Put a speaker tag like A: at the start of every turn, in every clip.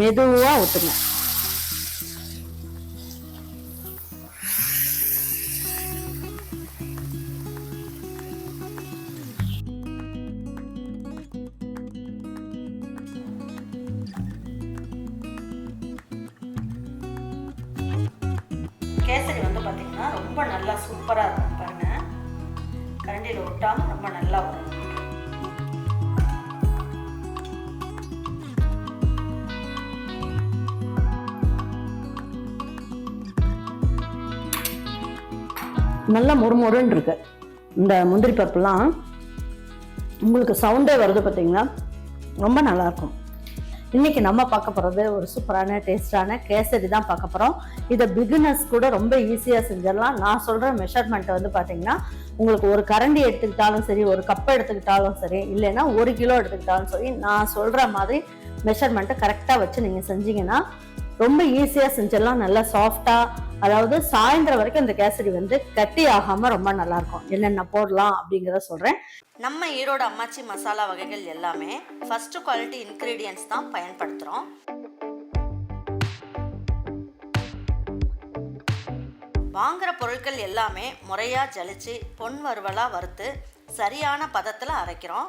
A: மெதுவாக ஊற்றுங்க கேசரி வந்து பார்த்தீங்கன்னா ரொம்ப நல்லா சூப்பராக இருக்கும் பாருங்க. கரண்டியில் விட்டாமல் ரொம்ப நல்லா வரும். நல்லா மொறுமொறுன்னு இருக்கு இந்த முந்திரி பருப்புலாம் உங்களுக்கு சவுண்டே வருது பார்த்தீங்களா ரொம்ப நல்லா இருக்கும் இன்னைக்கு நம்ம பார்க்க போகிறது ஒரு சூப்பரான டேஸ்டான கேசரி தான் பார்க்க போகிறோம் இதை பிகினர்ஸ் கூட ரொம்ப ஈஸியாக செஞ்சிடலாம். நான் சொல்கிற மெஷர்மெண்ட் வந்து பார்த்தீங்கன்னா உங்களுக்கு ஒரு கரண்டி எடுத்துக்கிட்டாலும் சரி ஒரு கப் எடுத்துக்கிட்டாலும் சரி இல்லைன்னா ஒரு கிலோ எடுத்துக்கிட்டாலும் சரி நான் சொல்கிற மாதிரி மெஷர்மெண்ட்டை கரெக்டாக வச்சு நீங்கள் செஞ்சீங்கன்னா ரொம்ப ஈஸியாக செஞ்சிடலாம். நல்லா சாஃப்டாக அதாவது சாயந்தரம் வரைக்கும் இந்த கேசரி வந்து கட்டி ஆகாமல் ரொம்ப நல்லாயிருக்கும். என்னென்ன போடலாம் அப்படிங்கிறத சொல்கிறேன்
B: நம்ம ஈரோடு அம்மாச்சி மசாலா வகைகள் எல்லாமே ஃபஸ்ட்டு குவாலிட்டி இன்க்ரீடியன்ஸ் தான் பயன்படுத்துகிறோம் வாங்குகிற பொருட்கள் எல்லாமே முறையாக ஜலிச்சு பொன் வறுவலாக வறுத்து சரியான பதத்தில் அரைக்கிறோம்.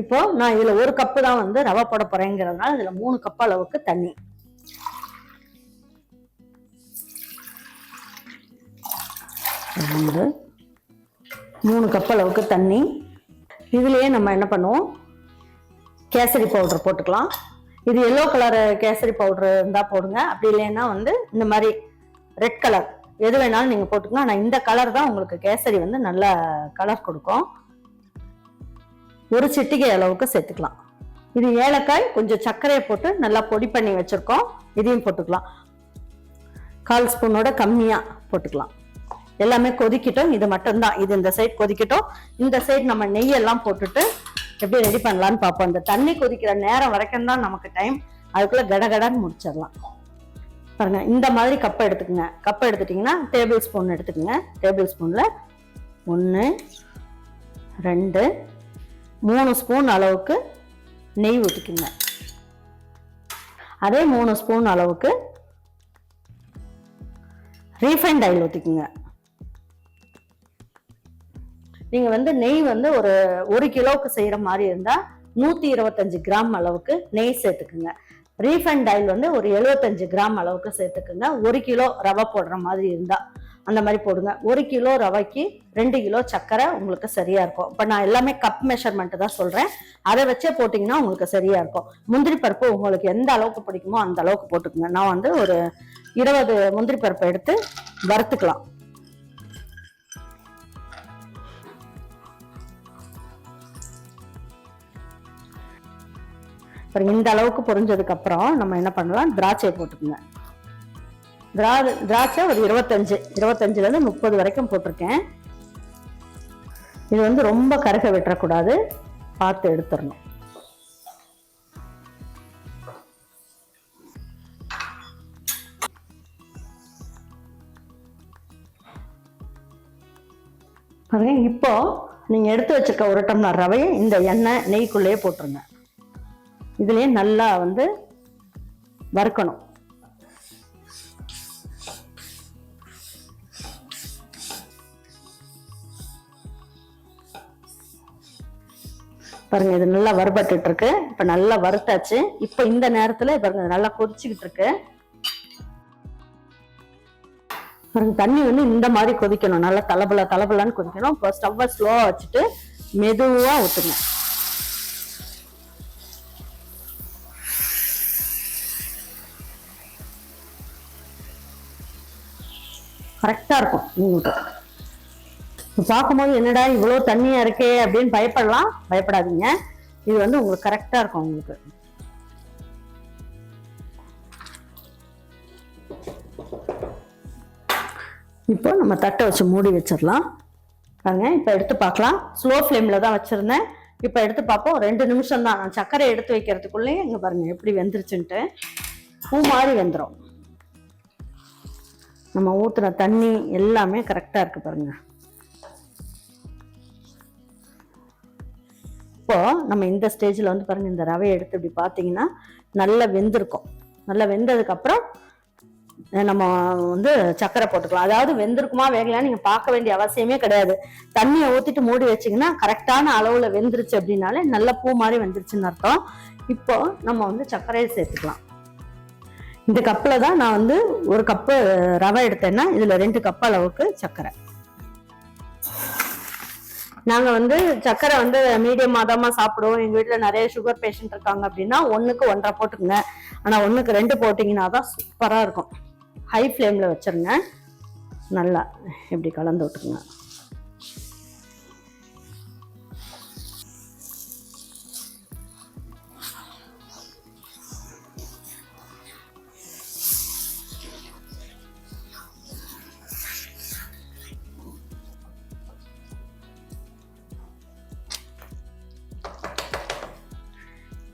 A: இப்போ நான் இதில் ஒரு கப்பு தான் வந்து ரவை போட போகிறேங்கிறதுனால இதில் மூணு கப் அளவுக்கு தண்ணி. ரெண்டு மூணு கப் அளவுக்கு தண்ணி. இதுலயே நம்ம என்ன பண்ணுவோம்? கேசரி பவுடர் போட்டுக்கலாம். இது எல்லோ கலர் கேசரி பவுடர் இருந்தால் போடுங்க. அப்படி இல்லைன்னா வந்து இந்த மாதிரி ரெட் கலர் எது வேணாலும் நீங்கள் போட்டுக்கலாம். ஆனால் இந்த கலர் தான் உங்களுக்கு கேசரி வந்து நல்ல கலர் கொடுக்கும். ஒரு சிட்டிகை அளவுக்கு சேர்த்துக்கலாம். இது ஏலக்காய் கொஞ்சம் சர்க்கரையை போட்டு நல்லா பொடி பண்ணி வச்சுருக்கோம். இதையும் போட்டுக்கலாம். கால் ஸ்பூனோட கம்மியாக போட்டுக்கலாம். எல்லாமே கொதிக்கட்டும். இது மட்டும்தான். இது இந்த சைட் கொதிக்கட்டும். இந்த சைட் நம்ம நெய்யெல்லாம் போட்டுட்டு எப்படி ரெடி பண்ணலான்னு பார்ப்போம். இந்த தண்ணி கொதிக்கிற நேரம் வரைக்கும் தான் நமக்கு டைம் அதுக்குள்ளே கடகடான்னு முடிச்சிடலாம். பாருங்க இந்த மாதிரி கப்பை எடுத்துக்கங்க. கப்பை எடுத்துட்டிங்கன்னா டேபிள் ஸ்பூன் எடுத்துக்கங்க. டேபிள் ஸ்பூனில் ஒன்று ரெண்டு மூணு ஸ்பூன் அளவுக்கு நெய் ஊற்றிக்குங்க அதே மூணு ஸ்பூன் அளவுக்கு ரீஃபைண்ட் ஆயில் ஊற்றிக்குங்க நீங்கள் வந்து நெய் வந்து ஒரு ஒரு கிலோவுக்கு செய்கிற மாதிரி இருந்தால் நூற்றி இருபத்தஞ்சு கிராம் அளவுக்கு நெய் சேர்த்துக்குங்க. ரீஃபைண்ட் ஆயில் வந்து ஒரு எழுபத்தஞ்சு கிராம் அளவுக்கு சேர்த்துக்குங்க. ஒரு கிலோ ரவை போடுற மாதிரி இருந்தால் அந்த மாதிரி போடுங்க. ஒரு கிலோ ரவைக்கு ரெண்டு கிலோ சர்க்கரை உங்களுக்கு சரியா இருக்கும். இப்போ நான் எல்லாமே கப் மெஷர்மெண்ட் தான் சொல்றேன். அதை வச்சே போட்டிங்கன்னா உங்களுக்கு சரியா இருக்கும். முந்திரி பருப்பு உங்களுக்கு எந்த அளவுக்கு பிடிக்குமோ அந்த அளவுக்கு போட்டுக்குங்க. நான் வந்து ஒரு இருபது முந்திரி பருப்பை எடுத்து வறுத்துக்கலாம். அப்புறம் இந்த அளவுக்கு பொரிஞ்சதுக்கு அப்புறம் நம்ம என்ன பண்ணலாம்? திராட்சையை போட்டுக்கோங்க. திரா திராட்சை ஒரு இருபத்தஞ்சு இருபத்தஞ்சுலேருந்து முப்பது வரைக்கும் போட்டிருக்கேன். இது வந்து ரொம்ப கருக விட்டுறக்கூடாது. பார்த்து எடுத்துடணும். பாருங்க இப்போ நீங்கள் எடுத்து வச்சிருக்க ஒரு டம்ளர் ரவையை இந்த எண்ணெய் நெய்க்குள்ளேயே போட்டுருங்க. இதுலேயே நல்லா வந்து வறுக்கணும். பாருங்க இது நல்லா வறுபட்டுட்டு இருக்கு இப்ப நல்லா வறுத்தாச்சு. இப்ப இந்த நேரத்துல பாருங்க நல்லா கொதிச்சுக்கிட்டு இருக்கு பாருங்க தண்ணி வந்து இந்த மாதிரி கொதிக்கணும். நல்லா தலபல தலபலான்னு கொதிக்கணும். இப்போ ஸ்டவ்வை ஸ்லோவாக வச்சுட்டு மெதுவாக ஊற்றுங்க கரெக்டாக இருக்கும். உங்களுக்கு பார்க்கும்போது என்னடா இவ்வளோ தண்ணியா இருக்கே அப்படின்னு பயப்படலாம். பயப்படாதீங்க. இது வந்து உங்களுக்கு கரெக்டாக இருக்கும் உங்களுக்கு. இப்போ நம்ம தட்டை வச்சு மூடி வச்சிடலாம். பாருங்க இப்போ எடுத்து பார்க்கலாம். ஸ்லோ ஃப்ளேமில் தான் வச்சுருந்தேன். இப்போ எடுத்து பார்ப்போம். ரெண்டு நிமிஷம் தான். நான் சர்க்கரை எடுத்து வைக்கிறதுக்குள்ளேயே இங்கே பாருங்க எப்படி வெந்துருச்சுன்ட்டு. பூ மாதிரி வெந்துடும் நம்ம ஊற்றுன தண்ணி எல்லாமே கரெக்டாக இருக்குது பாருங்கள் இப்போ நம்ம இந்த ஸ்டேஜில் வந்து பாருங்கள் இந்த ரவையை எடுத்து இப்படி பார்த்தீங்கன்னா நல்லா வெந்திருக்கும். நல்லா வெந்ததுக்கப்புறம் நம்ம வந்து சக்கரை போட்டுக்கலாம். அதாவது வெந்திருக்குமா வேகலையா நீங்கள் பார்க்க வேண்டிய அவசியமே கிடையாது. தண்ணியை ஊற்றிட்டு மூடி வச்சீங்கன்னா கரெக்டான அளவில் வெந்துருச்சு அப்படின்னாலே நல்ல பூ மாதிரி வெந்துருச்சுன்னு அர்த்தம். இப்போ நம்ம வந்து சர்க்கரையை சேர்த்துக்கலாம். இந்த கப்பில் தான் நான் வந்து ஒரு கப்பு ரவை எடுத்தேன்னா இதில் ரெண்டு கப் அளவுக்கு சர்க்கரை. நாங்கள் வந்து சர்க்கரை வந்து மீடியம் மாதமா சாப்பிடுவோம். எங்கள் வீட்டில் நிறைய சுகர் பேஷண்ட் இருக்காங்க அப்படின்னா ஒன்றுக்கு ஒன்றரை போட்டுக்குங்க. ஆனால் ஒன்றுக்கு ரெண்டு போட்டிங்கன்னா தான் சூப்பராக இருக்கும். ஹை ஃப்ளேமில் வச்சுருங்க. நல்லா இப்படி கலந்து விட்டுக்குங்க.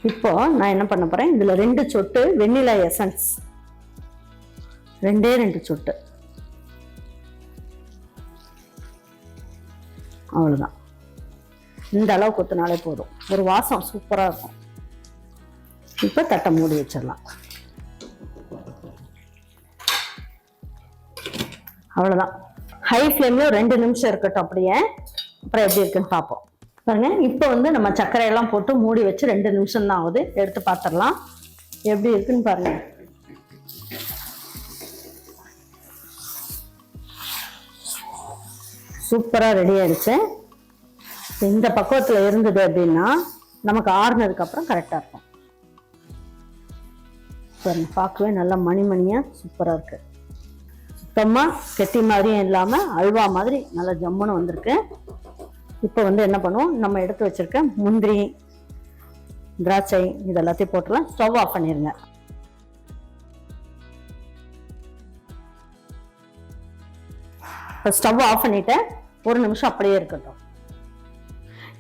A: இப்போ நான் என்ன பண்ண போறேன்? இதுல ரெண்டு சொட்டு வெண்ணிலா எசன்ஸ் ரெண்டே ரெண்டு சொட்டு. அவ்வளவுதான். இந்த அளவு கொத்தினாலே போதும். ஒரு வாசம் சூப்பரா இருக்கும். இப்போ தட்டை மூடி வச்சிடலாம். அவ்வளவுதான். ஹை ஃப்ளேம்லேயும் ரெண்டு நிமிஷம் இருக்கட்டும் அப்படியே. அப்புறம் எப்படி இருக்குன்னு பார்ப்போம். பாருங்க இப்போ வந்து நம்ம சர்க்கரை எல்லாம் போட்டு மூடி வச்சு ரெண்டு நிமிஷம் தான் ஆகுது. எடுத்து பார்த்துடலாம் எப்படி இருக்குன்னு பாருங்க. சூப்பராக ரெடி ஆயிடுச்சு. இந்த பக்குவத்தில் இருந்தது அப்படின்னா நமக்கு ஆறுனதுக்கு அப்புறம் கரெக்டாக இருக்கும். பாருங்க பார்க்கவே நல்லா மணிமணியாக சூப்பராக இருக்கு. சுத்தமாக கெட்டி மாதிரியும் இல்லாமல் அல்வா மாதிரி நல்லா ஜம்முன்னு வந்திருக்கு. இப்போ வந்து என்ன பண்ணுவோம்? நம்ம எடுத்து வச்சிருக்க முந்திரி திராட்சை இது எல்லாத்தையும் போட்டுலாம். ஸ்டவ் ஆஃப் பண்ணிடுங்க இப்போ ஸ்டவ் ஆஃப் பண்ணிவிட்டு ஒரு நிமிஷம் அப்படியே இருக்கட்டும்.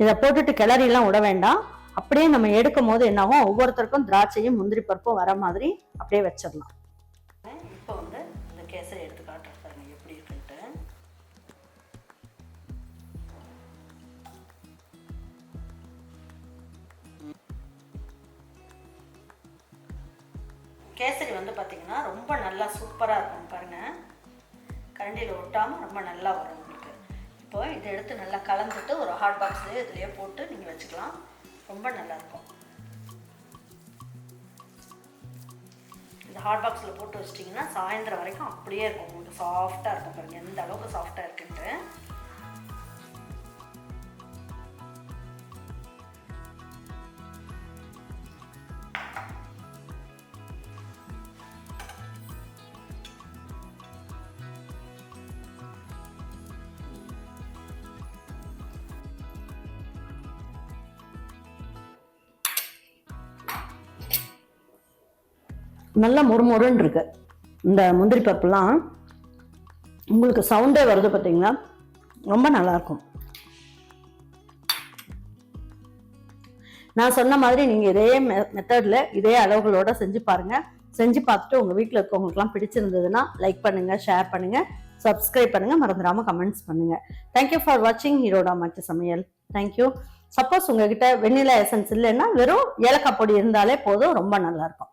A: இதை போட்டுட்டு கிளறிலாம் விட வேண்டாம். அப்படியே நம்ம எடுக்கும் போது என்னாகும்? ஒவ்வொருத்தருக்கும் திராட்சையும் முந்திரி பருப்பும் வர மாதிரி அப்படியே வச்சிடலாம். கேசரி வந்து பார்த்திங்கன்னா ரொம்ப நல்லா சூப்பராக இருக்கும் பாருங்கள் கரண்டியில் ஒட்டாமல் ரொம்ப நல்லா வரும் உங்களுக்கு. இப்போ இதை எடுத்து நல்லா கலந்துட்டு ஒரு ஹாட் பாக்ஸ்லேயே இதுலேயே போட்டு நீங்கள் வச்சுக்கலாம். ரொம்ப நல்லா இருக்கும். இந்த ஹாட் பாக்ஸில் போட்டு வச்சிட்டிங்கன்னா சாயந்தரம் வரைக்கும் அப்படியே இருக்கும். உங்களுக்கு சாஃப்டாக இருக்கும் பாருங்கள் எந்த அளவுக்கு சாஃப்டாக இருக்குன்ட்டு. நல்லா மொறுமொறுன்னு இருக்கு. இந்த முந்திரி பருப்புலாம் உங்களுக்கு சவுண்டே வருது பார்த்தீங்களா ரொம்ப நல்லாயிருக்கும். நான் சொன்ன மாதிரி நீங்கள் இதே மெ மெத்தடில் இதே அளவுகளோட செஞ்சு பாருங்கள் செஞ்சு பார்த்துட்டு உங்கள் வீட்டில் இருக்கவங்களுக்குலாம் பிடிச்சிருந்ததுன்னா லைக் பண்ணுங்கள் ஷேர் பண்ணுங்கள் சப்ஸ்கிரைப் பண்ணுங்கள் மறந்துடாமல் கமெண்ட்ஸ் பண்ணுங்கள் தேங்க்யூ ஃபார் வாட்சிங் ஹீரோடா மச்ச சமையல் தேங்க்யூ சப்போஸ் உங்ககிட்ட வெண்ணிலா எசன்ஸ் இல்லைன்னா வெறும் ஏலக்காய் பொடி இருந்தாலே போதும் ரொம்ப நல்லாயிருக்கும்.